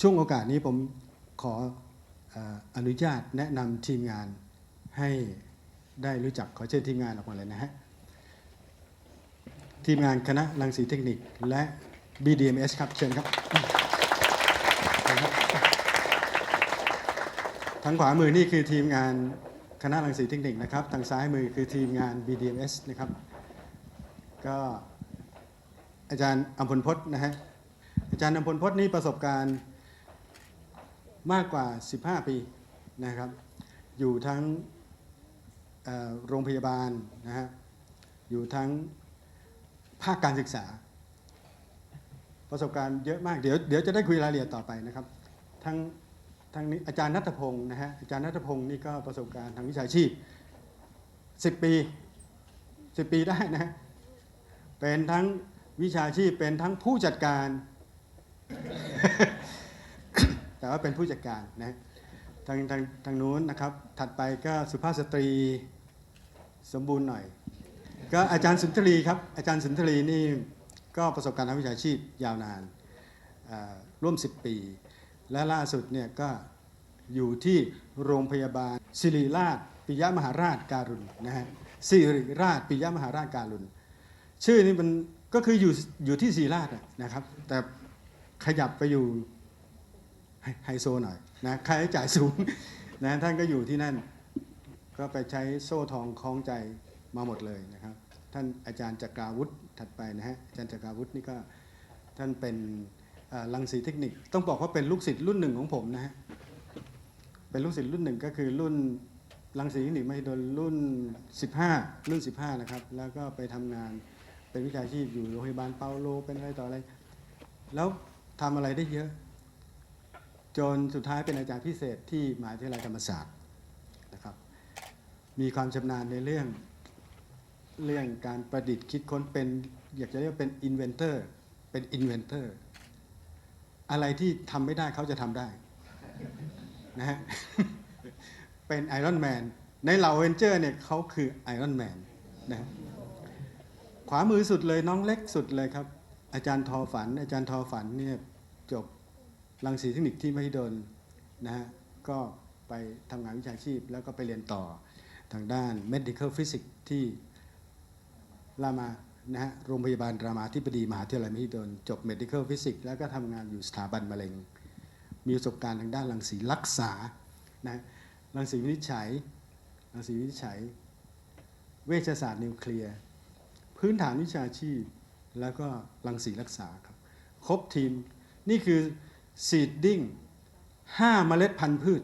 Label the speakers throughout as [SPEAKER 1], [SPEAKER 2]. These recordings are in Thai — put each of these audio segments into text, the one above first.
[SPEAKER 1] ช่วงโอกาสนี้ผมขอออนุญาตแนะนำทีมงานให้ได้รู้จักขอเชิญทีมงานออกมาเลยนะฮะ ทีมงานคณะรังสีเทคนิคและ BDMS ครับเชิญครับ เชิญครับ ทางขวามือนี่คือทีมงานคณะรังสีเทคนิคนะครับ ทางซ้ายมือคือทีมงาน BDMS นะครับ ก็อาจารย์อัมพลพจน์นะฮะ อาจารย์อัมพลพจน์นี่ประสบการณ์ มากกว่า 15 ปีนะครับ อยู่ทั้งโรงพยาบาลนะฮะอยู่ทั้งภาคการศึกษา ประสบการณ์เยอะมากเดี๋ยวเดี๋ยวจะได้คุยรายละเอียดต่อไปนะครับทั้งทั้งนี้อาจารย์นัทพงศ์นะฮะอาจารย์นัทพงศ์นี่ก็ประสบการณ์ทางวิชาชีพ 10 ปี 10 ปีได้นะเป็นทั้งวิชาชีพเป็นทั้งผู้จัดการ แต่ว่าเป็นผู้จัดการนะทางทางทางนู้นนะครับ ถัดไปก็สุภาพสตรีสมบูรณ์หน่อย ก็อาจารย์สุนทรีครับ อาจารย์สุนทรีนี่ก็ประสบการณ์ทางวิชาชีพยาวนานร่วม 10 ปี และล่าสุดเนี่ยก็อยู่ที่โรงพยาบาลศิริราชปิยมหาราชการุณนะฮะศิริราชปิยมหาราชการุณชื่อนี่มันก็คืออยู่อยู่ที่ศรีราชนะครับ แต่ขยับไปอยู่ ไฮโซหน่อยนะค่าใช้จ่ายสูงนะท่านก็อยู่ที่นั่น ก็ไปใช้โซ่ทองคล้องใจมาหมดเลยนะครับ ท่านอาจารย์จักราวุฒิถัดไปนะฮะอาจารย์จักราวุฒินี่ก็ท่านเป็นเอ่อรังสีเทคนิค ต้องบอกว่าเป็นลูกศิษย์รุ่นหนึ่งของผมนะฮะเป็นลูกศิษย์รุ่นหนึ่งก็คือรุ่นรังสีเทคนิคมหิดลรุ่น 15 รุ่น 15 นะครับ แล้วก็ไปทำงานเป็นวิชาชีพอยู่โรงพยาบาลเปาโลเป็นอะไรต่ออะไร แล้วทำอะไรได้เยอะ จนสุดท้ายเป็นอาจารย์พิเศษที่มหาวิทยาลัยธรรมศาสตร์นะครับ มีความชำนาญในเรื่องเรื่องการประดิษฐ์คิดค้นเป็น อยากจะเรียกเป็นอินเวนเตอร์เป็นอินเวนเตอร์อะไรที่ทำไม่ได้เขาจะทำได้นะฮะเป็นไอรอนแมนในเหล่าเวนเจอร์เนี่ยเขาคือไอรอนแมนนะฮะขวามือสุดเลยน้องเล็กสุดเลยครับ อาจารย์ทอฝัน อาจารย์ทอฝันเนี่ยจบ รังสีเทคนิคที่มหิดลนะฮะก็ไปทำงานวิชาชีพ แล้วก็ไปเรียนต่อทางด้าน medical physics ที่รามานะฮะโรงพยาบาลรามาธิบดีมหาวิทยาลัยมหิดลจบ medical physics แล้วก็ทำงานอยู่สถาบันมะเร็ง มีประสบการณ์ทางด้านรังสีรักษานะรังสีวินิจฉัยรังสีวินิจฉัย เวชศาสตร์นิวเคลียร์พื้นฐานวิชาชีพ แล้วก็รังสีรักษาครับครบทีมนี่คือ ซีดดิ้งห้าเมล็ดพันธุ์พืช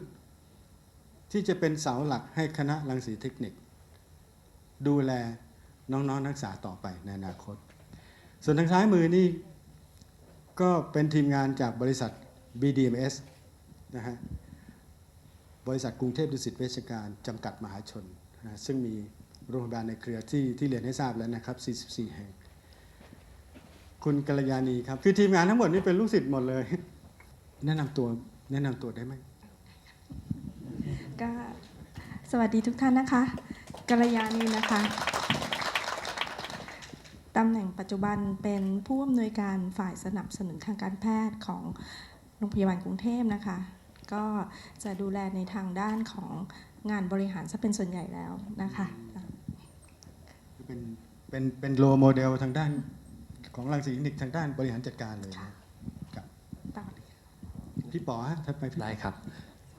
[SPEAKER 1] ที่จะเป็นเสาหลักให้คณะรังสีเทคนิค ดูแลน้องๆนนักศึกษาต่อไปในอนาคต ส่วนทางซ้ายมือนี่ก็เป็นทีมงานจากบริษัท BDMS นะฮะบริษัทกรุงเทพดุสิตเวชการจำกัดมหาชนนะซึ่งมีโรงพยาบาลในเครือที่ที่เรียนให้ทราบแล้วนะครับ 44 แห่ง คุณกัลยาณีครับ คือทีมงานทั้งหมดนี่เป็นลูกศิษย์หมดเลย แนะนำตัวแนะนำตัวได้ไหม
[SPEAKER 2] ก็สวัสดีทุกท่านนะคะกัลยาณีนะคะตำแหน่งปัจจุบันเป็นผู้อำนวยการฝ่ายสนับสนุนทางการแพทย์ของโรงพยาบาลกรุงเทพนะคะ ก็จะดูแลในทางด้านของงานบริหารซะเป็นส่วนใหญ่แล้วนะคะ
[SPEAKER 1] เป็นเป็นเป็นโลโมเดลทางด้านของรังสีเทคนิคทางด้านบริหารจัดการเลยนะครับ
[SPEAKER 2] ต่อ
[SPEAKER 1] พี่ป๋อฮะถัดไปพี่
[SPEAKER 3] ได้ครับ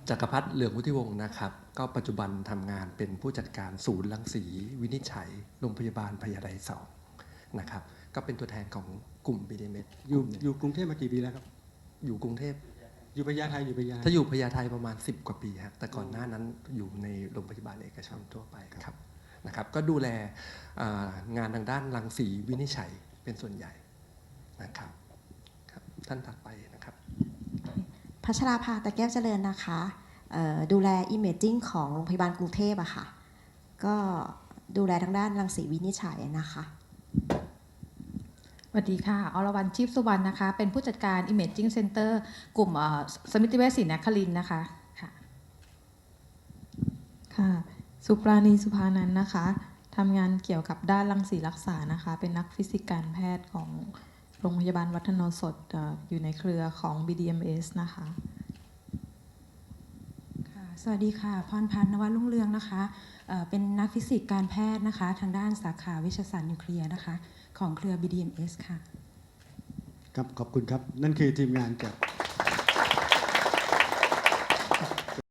[SPEAKER 3] จักรพัฒน์เหลืองวุฒิวงศ์นะครับ ก็ปัจจุบันทำงานเป็นผู้จัดการศูนย์รังสี วินิจฉัย โรงพยาบาลพญาไทสองนะครับ ก็เป็นตัวแทนของกลุ่ม BDMS
[SPEAKER 1] อยู่อยู่กรุงเทพมากี่ปีแล้วครับ
[SPEAKER 3] อยู่กรุงเทพ
[SPEAKER 1] อยู่พญาไทอยู่พญาไท
[SPEAKER 3] ถ้าอยู่พญาไทประมาณ 10 กว่าปีครับแต่ก่อนหน้านั้นอยู่ในโรงพยาบาลเอกชนทั่วไปครับนะครับ ก็ดูแลอ่างานทางด้านรังสีวินิจฉัยเป็นส่วนใหญ่นะครับครับท่านถัดไปนะครับ
[SPEAKER 4] พัชราภาตะแก้วเจริญนะคะเอ่อดูแล Imaging ของโรงพยาบาลกรุงเทพอะค่ะ ก็ดูแลทางด้านรังสีวินิจฉัยนะคะ
[SPEAKER 5] สวัสดีค่ะ อรวรรณชีพสุวรรณนะคะ เป็นผู้จัดการ Imaging Center กลุ่มเอ่อสมิติเวชศรีนครินทร์นะคะ ค่ะ
[SPEAKER 6] ค่ะ สุปราณีสุภานันท์นะคะ ทำงานเกี่ยวกับด้านรังสีรักษานะคะ เป็นนักฟิสิกส์การแพทย์ของโรโรงพยาบาลวัฒนโนสดเอ่ออยู่ในเครือของ BDMS นะคะ
[SPEAKER 7] ค่ะสวัสดีค่ะ พรพันธ์นวัตรุ่งเรืองนะคะเอ่อเป็นนักฟิสิกส์การแพทย์นะคะ ทางด้านสาขาวิชาศาสตร์นิวเคลียร์นะคะ ของเครือ BDMS ค่ะ
[SPEAKER 1] ครับ ขอบคุณครับ นั่นคือทีมงานจาก